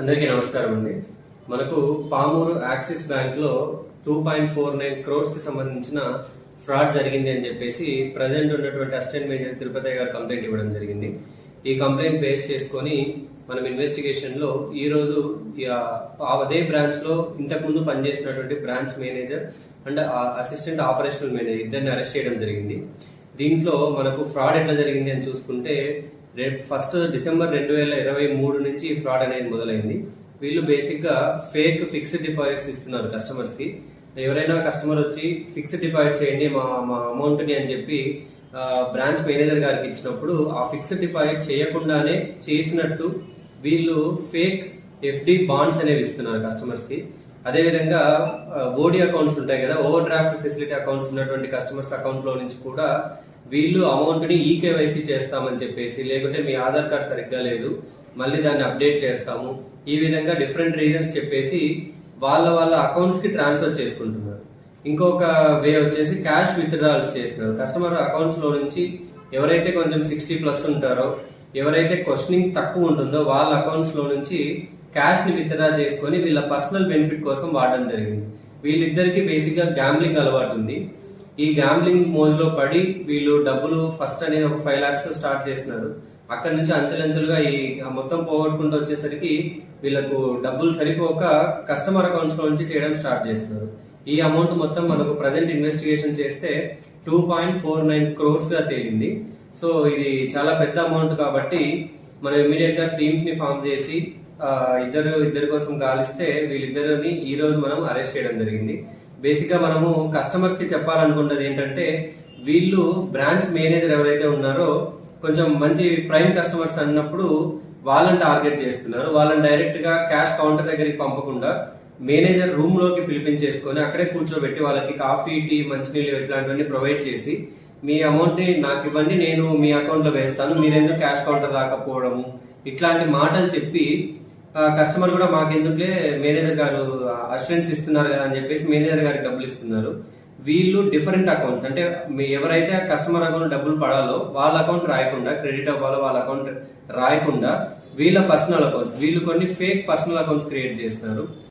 అందరికీ నమస్కారం అండి. మనకు పామూరు యాక్సిస్ బ్యాంక్లో టూ పాయింట్ ఫోర్ నైన్ క్రోర్స్కి సంబంధించిన ఫ్రాడ్ జరిగింది అని చెప్పేసి ప్రజెంట్ ఉన్నటువంటి అసిస్టెంట్ మేనేజర్ తిరుపతి గారు కంప్లైంట్ ఇవ్వడం జరిగింది. ఈ కంప్లైంట్ బేస్ చేసుకొని మనం ఇన్వెస్టిగేషన్లో ఈ రోజు అదే బ్రాంచ్లో ఇంతకు పనిచేసినటువంటి branch manager and assistant operational manager ఇద్దరిని అరెస్ట్ చేయడం జరిగింది. దీంట్లో మనకు ఫ్రాడ్ ఎట్లా జరిగింది అని చూసుకుంటే రేపు ఫస్ట్ డిసెంబర్ రెండు వేల ఇరవై మూడు నుంచి ఫ్రాడ్ అనేది మొదలైంది. వీళ్ళు బేసిక్గా ఫేక్ ఫిక్స్డ్ డిపాజిట్స్ ఇస్తున్నారు కస్టమర్స్కి ఎవరైనా కస్టమర్ వచ్చి ఫిక్స్డ్ డిపాజిట్ చేయండి మా మా అమౌంట్ని అని చెప్పి బ్రాంచ్ మేనేజర్ గారికి ఇచ్చినప్పుడు ఆ ఫిక్స్డ్ డిపాజిట్ చేయకుండానే చేసినట్టు వీళ్ళు ఫేక్ ఎఫ్డి బాండ్స్ అనేవి ఇస్తున్నారు కస్టమర్స్కి అదేవిధంగా ఓడి అకౌంట్స్ ఉంటాయి కదా ఓవర్ డ్రాఫ్ట్ ఫెసిలిటీ అకౌంట్స్ ఉన్నటువంటి కస్టమర్స్ అకౌంట్లో నుంచి కూడా వీళ్ళు అమౌంట్ని ఈకేవైసీ చేస్తామని చెప్పేసి లేకుంటే మీ ఆధార్ కార్డ్ సరిగ్గా లేదు మళ్ళీ దాన్ని అప్డేట్ చేస్తాము. ఈ విధంగా డిఫరెంట్ రీజన్స్ చెప్పేసి వాళ్ళ వాళ్ళ అకౌంట్స్కి ట్రాన్స్ఫర్ చేసుకుంటున్నారు. ఇంకొక వే వచ్చేసి క్యాష్ విత్డ్రాల్స్ చేస్తున్నారు. కస్టమర్ అకౌంట్స్లో నుంచి ఎవరైతే కొంచెం సిక్స్టీ ప్లస్ ఉంటారో ఎవరైతే క్వశ్చనింగ్ తక్కువ ఉంటుందో వాళ్ళ అకౌంట్స్లో నుంచి క్యాష్ని విత్డ్రా చేసుకొని వీళ్ళ పర్సనల్ బెనిఫిట్ కోసం వాడడం జరిగింది. వీళ్ళిద్దరికీ బేసిక్గా గ్యాంబ్లింగ్ అలవాటు ఉంది. ఈ గ్యాంబ్లింగ్ మోజ్లో పడి వీళ్ళు డబ్బులు ఫస్ట్ అనేది ఒక ఫైవ్ ల్యాక్స్తో స్టార్ట్ చేసినారు అక్కడ నుంచి అంచెలంచెలుగా ఈ మొత్తం పోగొట్టుకుంటూ వచ్చేసరికి వీళ్ళకు డబ్బులు సరిపోక కస్టమర్ అకౌంట్స్లో నుంచి చేయడం స్టార్ట్ చేస్తున్నారు. ఈ అమౌంట్ మొత్తం మనకు ప్రజెంట్ ఇన్వెస్టిగేషన్ చేస్తే టూ పాయింట్ ఫోర్ నైన్ క్రోర్స్గా తేలింది. సో ఇది చాలా పెద్ద అమౌంట్ కాబట్టి మనం ఇమీడియట్గా టీమ్స్ని ఫామ్ చేసి ఇద్దరు ఇద్దరి కోసం గాలిస్తే వీళ్ళిద్దరిని ఈ రోజు మనం అరెస్ట్ చేయడం జరిగింది. బేసిక్గా మనము కస్టమర్స్కి చెప్పాలనుకున్నది ఏంటంటే వీళ్ళు బ్రాంచ్ మేనేజర్ ఎవరైతే ఉన్నారో కొంచెం మంచి ప్రైమ్ కస్టమర్స్ అన్నప్పుడు వాళ్ళని టార్గెట్ చేస్తున్నారు. వాళ్ళని డైరెక్ట్గా క్యాష్ కౌంటర్ దగ్గరికి పంపకుండా మేనేజర్ రూమ్లోకి పిలిపించేసుకొని అక్కడే కూర్చోబెట్టి వాళ్ళకి కాఫీ టీ మంచినీళ్ళు ఇట్లాంటివన్నీ ప్రొవైడ్ చేసి మీ అమౌంట్ని నాకు ఇవ్వండి నేను మీ అకౌంట్లో వేస్తాను మీరెందుకు క్యాష్ కౌంటర్ రాకపోవడము? ఇట్లాంటి మాటలు చెప్పి కస్టమర్ కూడా మాకెందుకులే? మేనేజర్ గారు అష్యూరెన్స్ ఇస్తున్నారు కదా అని చెప్పేసి మేనేజర్ గారికి డబ్బులు ఇస్తున్నారు. వీళ్ళు డిఫరెంట్ అకౌంట్స్ అంటే మీ- ఎవరైతే కస్టమర్ అకౌంట్ డబ్బులు పడాలో వాళ్ళ అకౌంట్ రాయకుండా క్రెడిట్ అవ్వాలో వాళ్ళ అకౌంట్ రాయకుండా వీళ్ళ పర్సనల్ అకౌంట్స్ వీళ్ళు కొన్ని ఫేక్ పర్సనల్ అకౌంట్స్ క్రియేట్ చేస్తున్నారు